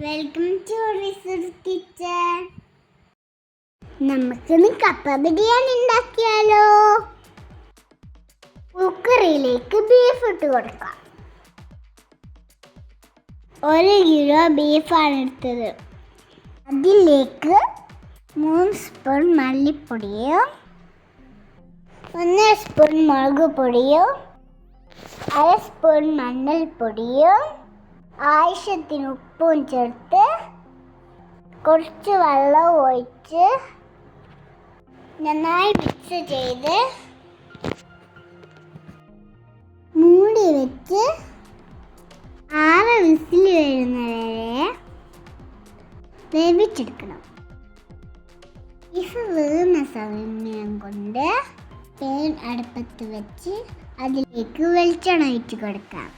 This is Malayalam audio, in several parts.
വെൽക്കം ടു കിച്ചൺ നമുക്കിന്ന് കപ്പ ബിരിയാണി ഉണ്ടാക്കിയാലോ? കുക്കറിയിലേക്ക് ബീഫ് ഇട്ട് കൊടുക്കാം. ഒരു കിലോ ബീഫാണ് എടുത്തത്. അതിലേക്ക് മൂന്ന് സ്പൂൺ മല്ലിപ്പൊടിയോ ഒന്ന് സ്പൂൺ മുളക് പൊടിയോ അര സ്പൂൺ മഞ്ഞൾപ്പൊടിയോ ആവശ്യത്തിന് ഉപ്പും ചേർത്ത് കുറച്ച് വെള്ളം ഒഴിച്ച് നന്നായി മിക്സ് ചെയ്ത് മൂടി വെച്ച് ആറ് വിസിൽ വരുന്നവരെ വേവിച്ചെടുക്കണം. ഇഫ് വേകുന്ന സമയം കൊണ്ട് പേൻ അടുപ്പത്ത് വെച്ച് അതിലേക്ക് വെളിച്ചെണ്ണ ഒഴിച്ച് കൊടുക്കാം.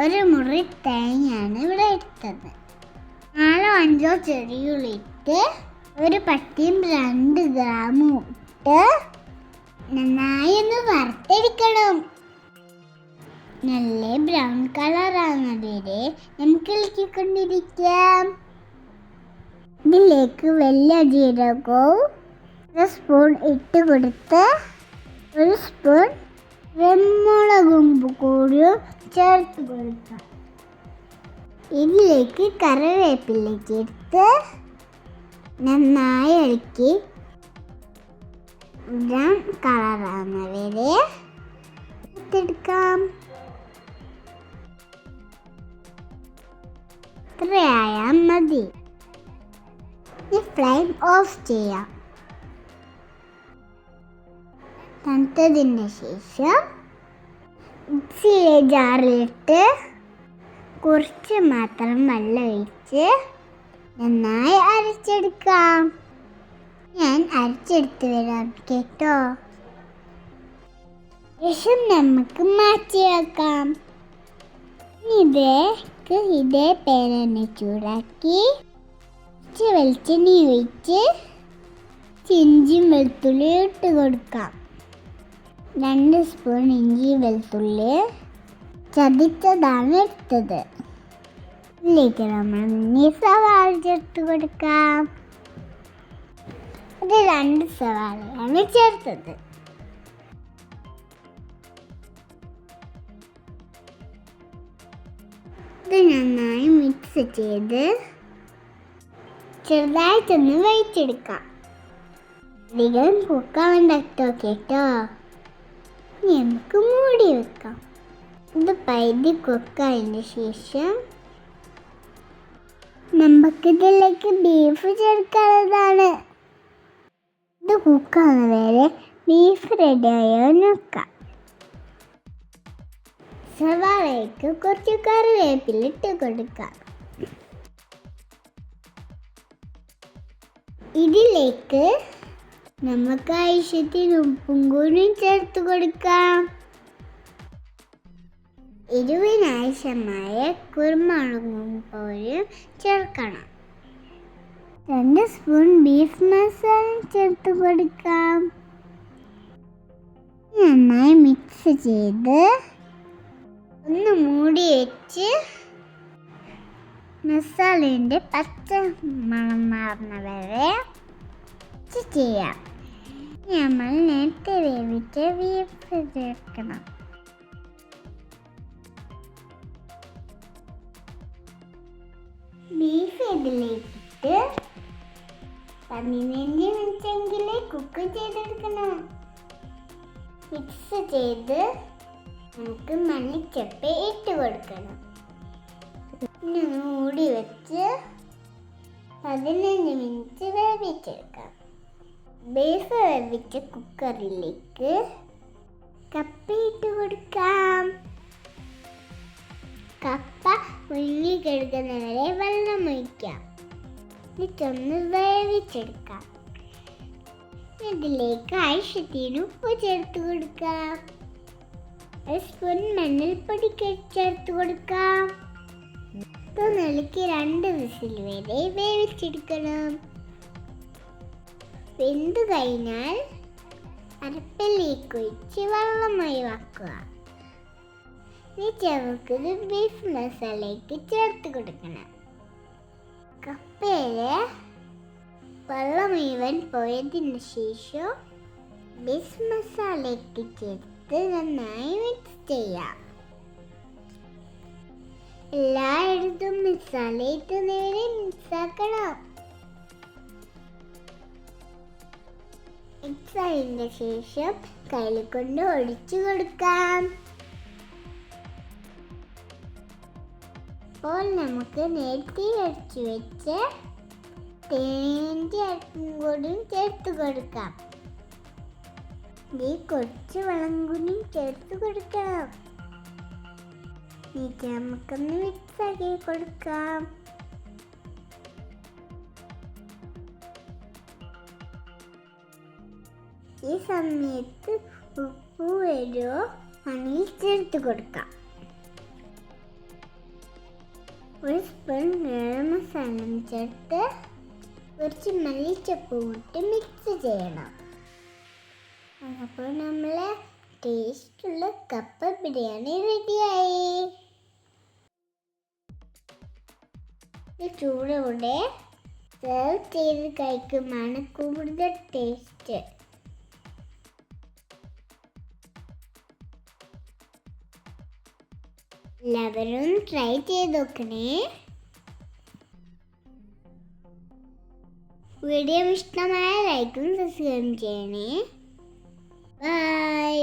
ഒരു മുറി തേങ്ങയാണ് ഇവിടെ ഇട്ടത്. നാലോ അഞ്ചോ ചെടികളിട്ട് ഒരു പട്ടിയും രണ്ട് ഗ്രാമും ഇട്ട് നന്നായി ഒന്ന് വറുത്തെടുക്കണം. നല്ല ബ്രൗൺ കളർ ആകുന്നതുവരെ നമുക്ക് ഇളക്കിക്കൊണ്ടിരിക്കാം. ഇതിലേക്ക് വലിയ ജീരകവും ഒരു സ്പൂൺ ഇട്ട് കൊടുത്ത് ഒരു സ്പൂൺ വെമ്മുളകും കൂടിയും ചേർത്ത് കൊടുക്കാം. ഇതിലേക്ക് കറിവേപ്പിലേക്ക് എടുത്ത് നന്നായി ഇളക്കി. ബ്രൗൺ കളറാകുന്ന വരെ എടുക്കാം. ഇത്രയായാൽ മതി. ഈ ഫ്ലെയിം ഓഫ് ചെയ്യാം. തണുത്തതിന് ശേഷം മിക്സിയിലെ ജാറിലിട്ട് കുറച്ച് മാത്രം വെള്ളം ഒഴിച്ച് നന്നായി അരച്ചെടുക്കാം. ഞാൻ അരച്ചെടുത്ത് വരാം കേട്ടോ. ശേഷം നമുക്ക് മാറ്റി വെക്കാം. ഇതേക്ക് ഇതേ പേരനെ ചൂടാക്കി വെളിച്ചെണ്ണ ഒഴിച്ച് ചിഞ്ചും വെളുത്തുള്ളി ഇട്ട് കൊടുക്കാം. രണ്ട് സ്പൂൺ ഇഞ്ചി വെളുത്തുള്ളി. ചതിച്ചതാണ് എടുത്തത്. ഇതിലേക്ക് നമ്മൾ ഇനി സവാള ചേർത്ത് കൊടുക്കാം. ഇത് രണ്ട് സവാളയാണ് ചേർത്തത്. ഇത് നന്നായി മിക്സ് ചെയ്ത് ചെറുതായിട്ടൊന്ന് വേവിച്ചെടുക്കാം. അധികം കുക്കാവണ്ട കേട്ടോ. ഇനി നമുക്ക് മൂടി വെക്കാം. ഇത് പൈതി കൊക്കതിന് ശേഷം നമുക്കിതിലേക്ക് ബീഫ് ചേർക്കാവുന്നതാണ് ഇത് കുക്കാവുന്ന വരെ ബീഫ് റെഡിയായോ നോക്കാം. സവാളയ്ക്ക് കുറച്ച് കറിവേപ്പിലിട്ട് കൊടുക്കാം. ഇതിലേക്ക് നമുക്ക് ആവശ്യത്തിന് ഉപ്പും ചേർത്ത് കൊടുക്കാം. ഇരുവിനാവശ്യമായ കുരുമുളകും പോലും ചേർക്കണം. രണ്ട് സ്പൂൺ ബീഫ് മസാല ചേർത്ത് കൊടുക്കാം. നന്നായി മിക്സ് ചെയ്ത് ഒന്ന് മൂടി വെച്ച് മസാലേന്റെ പച്ച മണം മാറുന്നവരെ ചെയ്യാം. നമ്മൾ നേരത്തെ വേവിച്ച ബീഫ് ചേർക്കണം. ബീഫ് ഇതിലേക്കിട്ട് പതിനഞ്ച് മിനിറ്റെങ്കിൽ കുക്ക് ചെയ്തെടുക്കണം. മിക്സ് ചെയ്ത് നമുക്ക് മല്ലിച്ചപ്പ് ഇട്ട് കൊടുക്കണം. പിന്നെ മൂടി വെച്ച് പതിനഞ്ച് മിനിറ്റ് വേവിച്ചെടുക്കാം. ബീഫ് വേവിച്ച കുക്കറിലേക്ക് കപ്പയിട്ട് കൊടുക്കാം. കപ്പ ഉള്ളി കഴുകുന്നവരെ വെള്ളം ഒഴിക്കാം. എന്നിട്ടൊന്ന് വേവിച്ചെടുക്കാം. ഇതിലേക്ക് ആവശ്യത്തിന് ഉപ്പ് ചേർത്ത് കൊടുക്കാം. ഒരു സ്പൂൺ മഞ്ഞൾപ്പൊടി ചേർത്ത് കൊടുക്കാം. നിലയ്ക്ക് രണ്ട് വിസിൽ വരെ വേവിച്ചെടുക്കണം. വെന്ത് കഴിഞ്ഞാൽ അരപ്പിലേക്ക് ഒഴിച്ച് വെള്ളം ഒഴിവാക്കുക ഇനി ചെറുക്കത് ബീഫ് മസാലയ്ക്ക് ചേർത്ത് കൊടുക്കണം. കപ്പയിൽ വെള്ളം മുഴുവൻ പോയതിന് ശേഷം ബീഫ് മസാലയ്ക്ക് ചേർത്ത് നന്നായി മിക്സ് ചെയ്യാം. എല്ലായിടത്തും മസാല ഇട്ട് നേരെ മിക്സ് ആക്കണം മിക്സ് ആയതിന്റെ ശേഷം കയ്യിൽ കൊണ്ട് ഒഴിച്ചു കൊടുക്കാം. അപ്പോൾ നമുക്ക് നേരത്തെ അടിച്ചു വെച്ച് തേന്റെ അരക്കും കൂടിയും ചേർത്ത് കൊടുക്കാം. ഈ കുറച്ച് വെള്ളം കൂടി ചേർത്ത് കൊടുക്കാം നമുക്കൊന്ന് മിക്സ് ആക്കി കൊടുക്കാം. ഈ സമയത്ത് ഉപ്പ് വരുമോ മണ്ണിൽ ചേർത്ത് കൊടുക്കാം. ഒരു സ്പൂൺ ഗരം മസാല ചേർത്ത് കുറച്ച് മല്ലിച്ചപ്പ് ഇട്ട് മിക്സ് ചെയ്യണം. അപ്പോൾ നമ്മൾ ടേസ്റ്റുള്ള കപ്പ ബിരിയാണി റെഡിയായി ചൂടോടെ സെർവ് ചെയ്ത് കഴിക്കുമ്പോൾ കൂടുതൽ ടേസ്റ്റ് എല്ലാവരും ട്രൈ ചെയ്ത് നോക്കണേ വീഡിയോ ഇഷ്ടമായ ലൈക്കും സബ്സ്ക്രൈബ് ചെയ്യണേ ബൈ